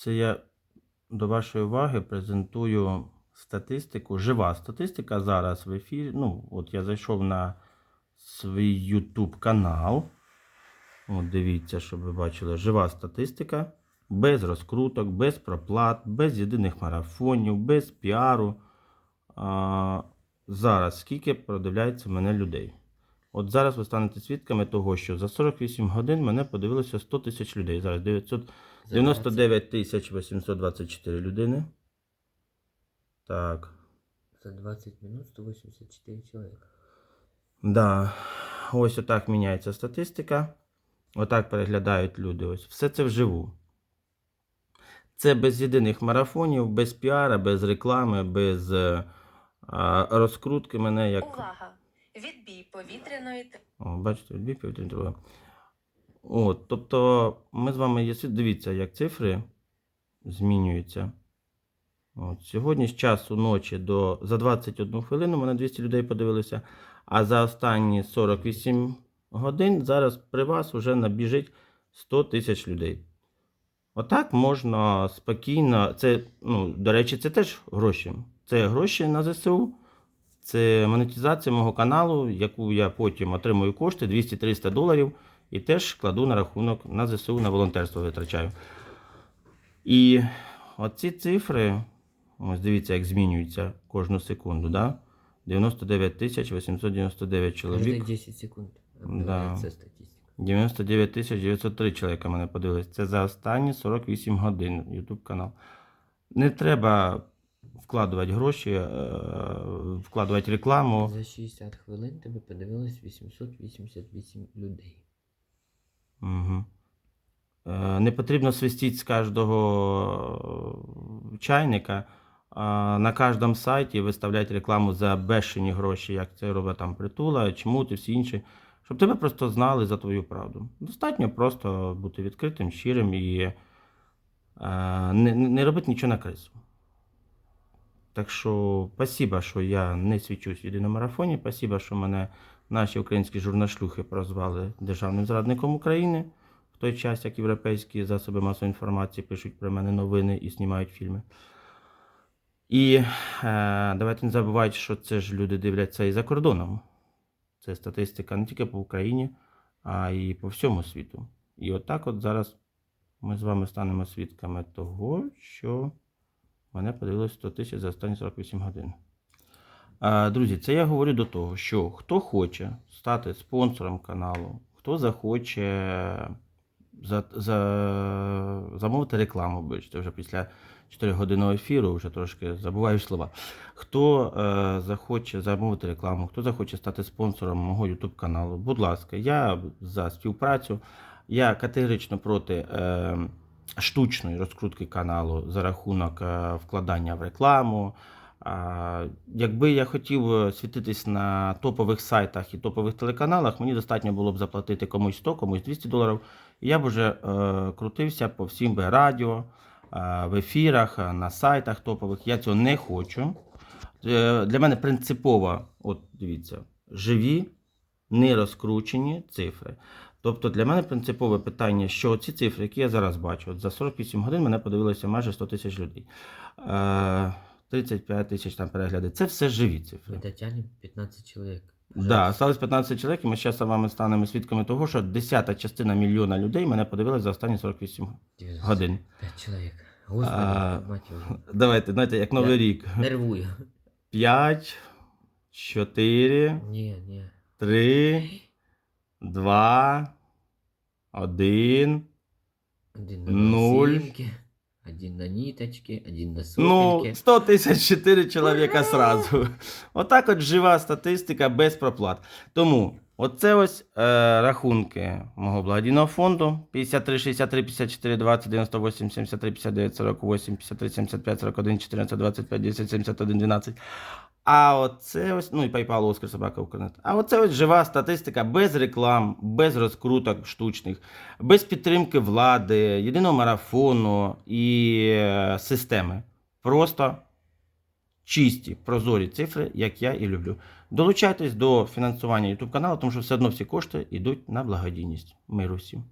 Це я до вашої уваги презентую статистику. Жива статистика зараз в ефірі. Ну, от я зайшов на свій YouTube канал. От дивіться, щоб ви бачили. Жива статистика. Без розкруток, без проплат, без єдиних марафонів, без піару. А, зараз скільки продивляється мене людей? От зараз ви станете свідками того, що за 48 годин мене подивилося 100 тисяч людей. Зараз 999 тисяч 824 людини. Так. За 20 минут 184 человека. Да. Ось отак міняється статистика. Отак переглядають люди. Ось. Все це вживу. Це без єдиних марафонів, без піара, без реклами, без е, а, розкрутки мене як. Увага! Відбій повітряної О, бачите, півтори друга. От, тобто, ми з вами є Дивіться, як цифри змінюються. От, сьогодні з часу ночі до за 21 хвилину мене 200 людей подивилися. А за останні 48 годин зараз при вас вже набіжить 100 тисяч людей. Отак можна спокійно. Це, ну, до речі, це теж гроші. Це гроші на ЗСУ. Це монетизація мого каналу, яку я потім отримую кошти 200-300 доларів і теж кладу на рахунок на ЗСУ на волонтерство витрачаю. І оці цифри, ось дивіться, як змінюються кожну секунду. Да? 99 тисяч 899 Каждые чоловік. 10 секунд Да. обновляется статистика. 99 тисяч 903 чоловіка мене подивились. Це за останні 48 годин YouTube канал. Не треба вкладувати гроші, е, вкладувати рекламу. За 60 хвилин тебе подивилось 888 людей. Угу. Не потрібно свистіти з кожного е, чайника. На кожному сайті виставляти рекламу за бешені гроші, як це робить там притула, чмут і всі інші, щоб тебе просто знали за твою правду. Достатньо просто бути відкритим, щирим і не, не робити нічого на крису. Так що, спасибо, що я не свічусь в єдиному марафоні. Спасибо, що мене наші українські журнашлюхи прозвали державним зрадником України в той час, як європейські засоби масової інформації пишуть про мене новини і знімають фільми. І е, давайте не забувайте, що це ж люди дивляться і за кордоном. Це статистика не тільки по Україні, а й по всьому світу. І отак от зараз ми з вами станемо свідками того, що мене подивилось 100 тисяч за останні 48 годин. Друзі, це я говорю до того, що хто хоче стати спонсором каналу, хто захоче за, за, замовити рекламу, бачите, вже після 4 годинного ефіру, вже трошки забуваю слова. Хто е, захоче замовити рекламу, хто захоче стати спонсором мого YouTube каналу, будь ласка, я за співпрацю. Я категорично проти е, штучної розкрутки каналу за рахунок е, вкладання в рекламу. Якби я хотів е, світитись на топових сайтах і топових телеканалах, мені достатньо було б заплатити комусь 100, комусь 200 доларів. І я б вже е, крутився по всім би радіо, е, в ефірах, е, на сайтах топових. Я цього не хочу. Е, для мене принципово, от дивіться, живі, не розкручені цифри. Тобто для мене принципове питання, що ці цифри, які я зараз бачу, от за 48 годин мене подивилося майже 100 тисяч людей. Е, 35 тисяч там перегляди. Це все живі цифри. Мы дотянем 15 человек. Да, осталось 15 чоловік, і ми зараз з вами станемо свідками того, що десята частина мільйона людей мене подивилися за останні 48 годин. 5 человек. Господи, А, мать. Давайте, знаєте, як Новий Я- рік. Нервую. 5, 4, Не, не. 3, 2, 1. Один на Нуль. лосинке, один на ниточке, один на Ну, сопельке. 100 тисяч 4 чоловіка сразу. Отак от жива статистика без проплат. Тому оце ось е, рахунки мого благодійного фонду 53, 63, 54, 20, 98, 73, 59, 48, 53, 75, 41, 14, 25, 10, 71, 12. А оце ось, ну і PayPal, Оскар, Собака, Укрнет. А оце ось жива статистика без реклам, без розкруток штучних, без підтримки влади, єдиного марафону і е, системи. Просто чисті, прозорі цифри, як я і люблю. Долучайтесь до фінансування YouTube каналу, тому що все одно всі кошти йдуть на благодійність. Миру всім.